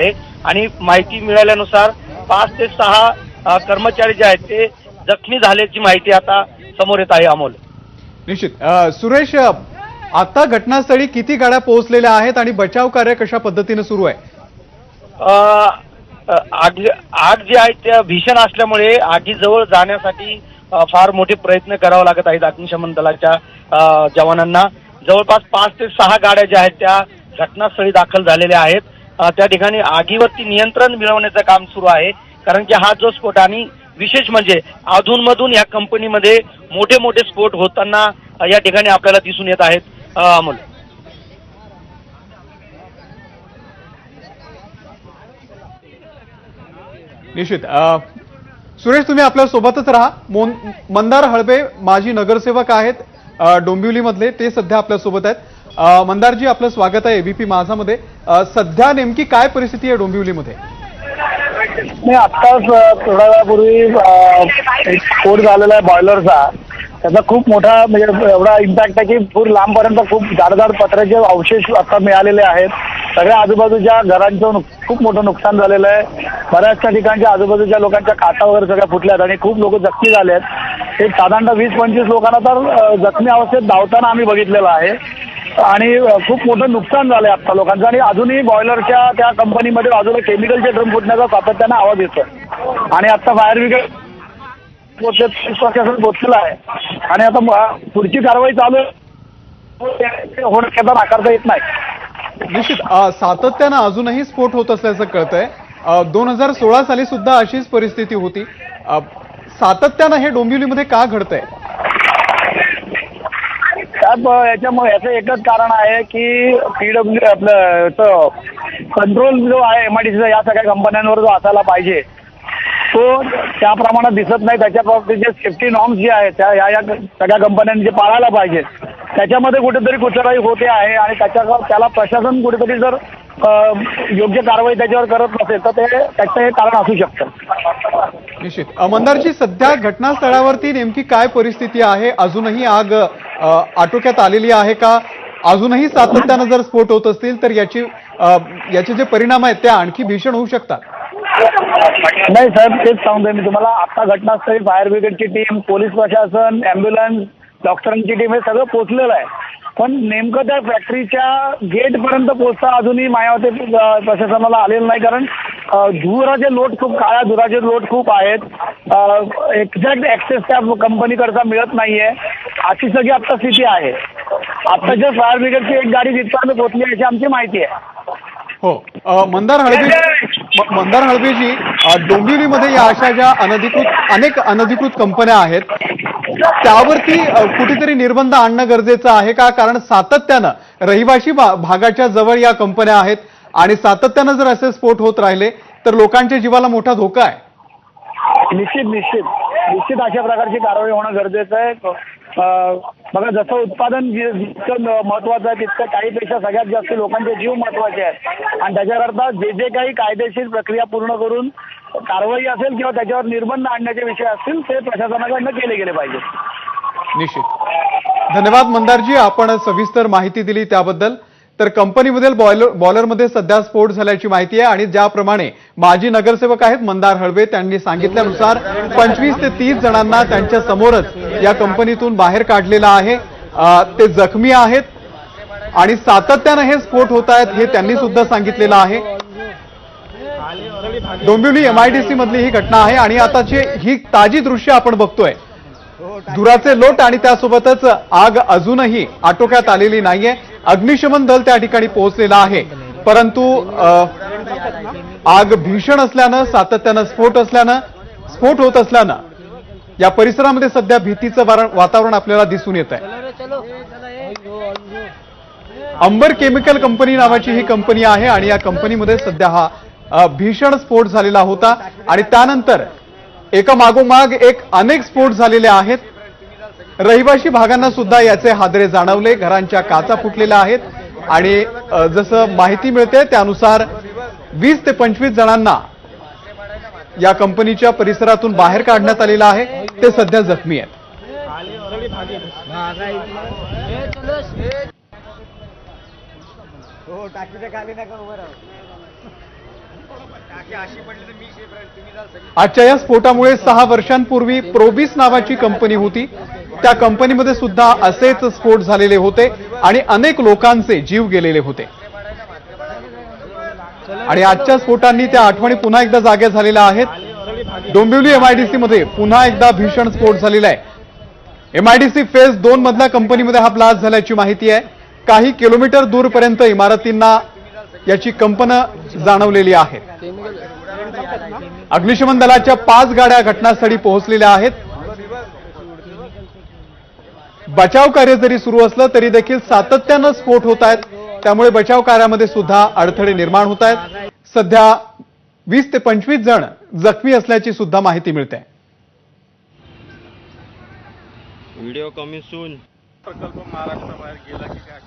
आहे. आणि माहिती मिळाल्यानुसार पाच ते सहा कर्मचारी जे आहेत ते जखमी झाल्याची माहिती आता समोर येत आहे अमोल. निश्चित. सुरेश आता घटनास्थळी किती गाड्या पोहोचलेल्या आहेत आणि बचाव कार्य कशा पद्धतीने सुरू आहे? आग आग जी आहे त्या भीषण असल्यामुळे आगीजवळ जाण्यासाठी फार मोठे प्रयत्न करावे लागत आहेत अग्निशमन दलाच्या जवानांना. जवळपास पाच ते सहा गाड्या ज्या आहेत त्या घटनास्थळी दाखल झालेल्या आहेत. त्या ठिकाणी आगीवरती नियंत्रण मिळवण्याचं काम सुरू आहे. कारण की हा जो स्फोट आणि विशेष म्हणजे अधूनमधून या कंपनीमध्ये मोठे मोठे स्फोट होताना या ठिकाणी आपल्याला दिसून येत आहेत. अमोल. निश्चित. सुरेश तुम्ही आपल्या सोबतच राहा. मंदार हळबे माजी नगरसेवक आहेत. डोंबिवलीमधले. ते सध्या आपल्यासोबत आहेत. मंदारजी आपलं स्वागत आहे एबीपी माझामध्ये. सध्या नेमकी काय परिस्थिती आहे डोंबिवलीमध्ये? नाही आत्ताच थोड्या वेळापूर्वी एक स्फोट झालेला आहे बॉयलरचा. त्याचा खूप मोठा म्हणजे एवढा इम्पॅक्ट आहे की पूर लांबपर्यंत खूप जाडजाड पत्र्याचे अवशेष आता मिळालेले आहेत. सगळ्या आजूबाजूच्या घरांचं खूप मोठं नुकसान झालेलं आहे. बऱ्याचशा ठिकाणच्या आजूबाजूच्या लोकांच्या काटा वगैरे सगळ्या फुटल्या आहेत आणि खूप लोक जखमी झाले आहेत. एक साधारणतः वीस पंचवीस लोकांना तर जखमी अवस्थेत धावताना आम्ही बघितलेलं आहे. आणि खूप मोठं नुकसान झालंय आता लोकांचं. आणि अजूनही बॉयलरच्या त्या कंपनीमध्ये बाजूला केमिकलचे ड्रम फुटण्याचा सातत्यानं आवाज येतो आणि आता फायर ब्रिगेड पोहोचले प्रशासन आहे. आणि आता पुढची कारवाई चालू आहे. होण्याचा नाकारता येत नाही. निश्चित सातत्यानं अजूनही स्फोट होत असल्याचं कळतंय. दोन हजार सोळा साली सुद्धा अशीच परिस्थिती होती. सातत्यानं हे डोंबिवलीमध्ये का घडतंय? त्यात याच्यामुळे याचं एकच कारण आहे की पीडब्ल्यू आपलं कंट्रोल जो आहे एम आय डी सीचा या सगळ्या कंपन्यांवर जो असायला पाहिजे. तो त्या प्रमाणात दिसत नाही. त्याच्या बाबतीत जे सेफ्टी नॉर्म्स जे आहेत त्या या या सगळ्या कंपन्यांनी जे पाळायला पाहिजे. त्याच्यामध्ये कुठेतरी कुचराई होते आहे आणि त्याच्यावर त्याला प्रशासन कुठेतरी जर योग्य कारवाई त्याच्यावर करत नसेल तर ते त्याचं हे कारण असू शकतं. निश्चित. अ, सध्या घटनास्थळावरती नेमकी काय परिस्थिती आहे? अजूनही आग आटोक्यात आलेली आहे का? अजूनही सातत्यानं जर स्फोट होत असतील तर याची याचे जे परिणाम आहेत ते आणखी भीषण होऊ शकतात. नाही साहेब तेच सांगतोय मी तुम्हाला. आता घटनास्थळी फायर ब्रिगेडची टीम पोलीस प्रशासन अँब्युलन्स डॉक्टरांची टीम हे सगळं पोचलेलं आहे. पण नेमकं त्या फॅक्टरीच्या गेटपर्यंत पोचता अजूनही मायावती प्रशासनाला आलेलं नाही. कारण धुराचे लोट खूप काळ्या धुराचे लोट खूप आहेत. एक्झॅक्ट ऍक्सेस त्या कंपनीकडचा मिळत नाहीये. अशी सगळी आता स्थिती आहे. आत्ताच्या फायर ब्रिगेडची एक गाडी तिथपर्यंत पोचली याची आमची माहिती आहे. हो. अ, मंदार हळबे मंदार हळबेजी अ, डोंबिवलीमध्ये या अशा ज्या अनधिकृत अनेक अनधिकृत कंपन्या आहेत त्यावरती अ, कुठेतरी निर्बंध आणणं गरजेचं आहे का? कारण सातत्यानं रहिवाशी भा- भागाच्या जवळ या कंपन्या आहेत आणि सातत्यानं जर असे स्फोट होत राहिले तर लोकांच्या जीवाला मोठा धोका आहे. निश्चित निश्चित. निश्चित अशा प्रकारची कारवाई होणं गरजेचं आहे. बघा जसं उत्पादन जितकं महत्वाचं आहे तितकं काहीपेक्षा सगळ्यात जास्त लोकांचे जीव महत्त्वाचे आहेत. आणि त्याच्याकरता जे जे काही कायदेशीर प्रक्रिया पूर्ण करून कारवाई असेल किंवा त्याच्यावर निर्बंध आणण्याचे विषय असतील ते प्रशासनाकडनं केले गेले पाहिजे. निश्चित. धन्यवाद मंदारजी आपण सविस्तर माहिती दिली त्याबद्दल. तर कंपनीमधील बॉयलर बॉलरमध्ये सध्या स्फोट झाल्याची माहिती आहे आणि ज्याप्रमाणे माजी नगरसेवक आहेत मंदार हळवे त्यांनी सांगितल्यानुसार पंचवीस ते तीस जणांना त्यांच्या समोरच या कंपनीतून बाहेर काढलेलं आहे. ते जखमी आहेत आणि सातत्यानं हे स्फोट होत आहेत हे त्यांनी सुद्धा सांगितलेलं आहे. डोंबिवली एमआयडीसी मधली ही घटना आहे आणि आताची ही ताजी दृश्य आपण बघतोय धुराचे लोट आणि त्यासोबतच आग अजूनही आटोक्यात आलेली नाहीये. अग्निशमन दल त्या ठिकाणी पोहोचलेलं आहे. परंतु आग भीषण असल्यानं सातत्यानं स्फोट असल्यानं स्फोट होत असल्यानं या परिसरामध्ये सध्या भीतीचं वातावरण आपल्याला दिसून येत आहे. अंबर केमिकल कंपनी नावाची ही कंपनी आहे आणि या कंपनीमध्ये सध्या हा भीषण स्फोट झालेला होता. आणि त्यानंतर एका मागोमाग एक अनेक स्फोट झालेले आहेत. रहिवाशी भागांना सुद्धा याचे हादरे जाणवले घरांच्या काचा फुटलेल्या आहेत. आणि जसं माहिती मिळते त्यानुसार वीस ते पंचवीस जणांना या कंपनीच्या परिसरातून बाहेर काढण्यात आलेलं आहे. ते सध्या जखमी आहेत. हो आजच्या या स्फोटामुळे सहा वर्षांपूर्वी प्रोबिस नावाची कंपनी होती. त्या कंपनीमध्ये सुद्धा असेच स्फोट झालेले होते आणि अनेक लोकांचे जीव गेलेले होते. आणि आजच्या स्फोटांनी त्या आठवणी पुन्हा एकदा जाग्या झालेल्या आहेत. डोंबिवली एमआयडीसी मध्ये पुन्हा एकदा भीषण स्फोट झालेला आहे. एमआयडीसी फेज दोन मधल्या कंपनीमध्ये हा ब्लास्ट झाल्याची माहिती आहे. काही किलोमीटर दूरपर्यंत इमारतींना याची कंपनं जाणवलेली आहेत. अग्निशमन दलाच्या पाच गाड्या घटनास्थळी पोहोचलेल्या आहेत. बचाव कार्य जरी सुरू असलं तरी देखील सातत्यानं स्फोट होत आहेत. त्यामुळे बचाव कार्यामध्ये सुद्धा अडथळे निर्माण होत आहेत. सध्या वीस ते पंचवीस जण जखमी असल्याची सुद्धा माहिती मिळते. व्हिडिओ कमी सून. प्रकल्प महाराष्ट्राबाहेर गेला की काय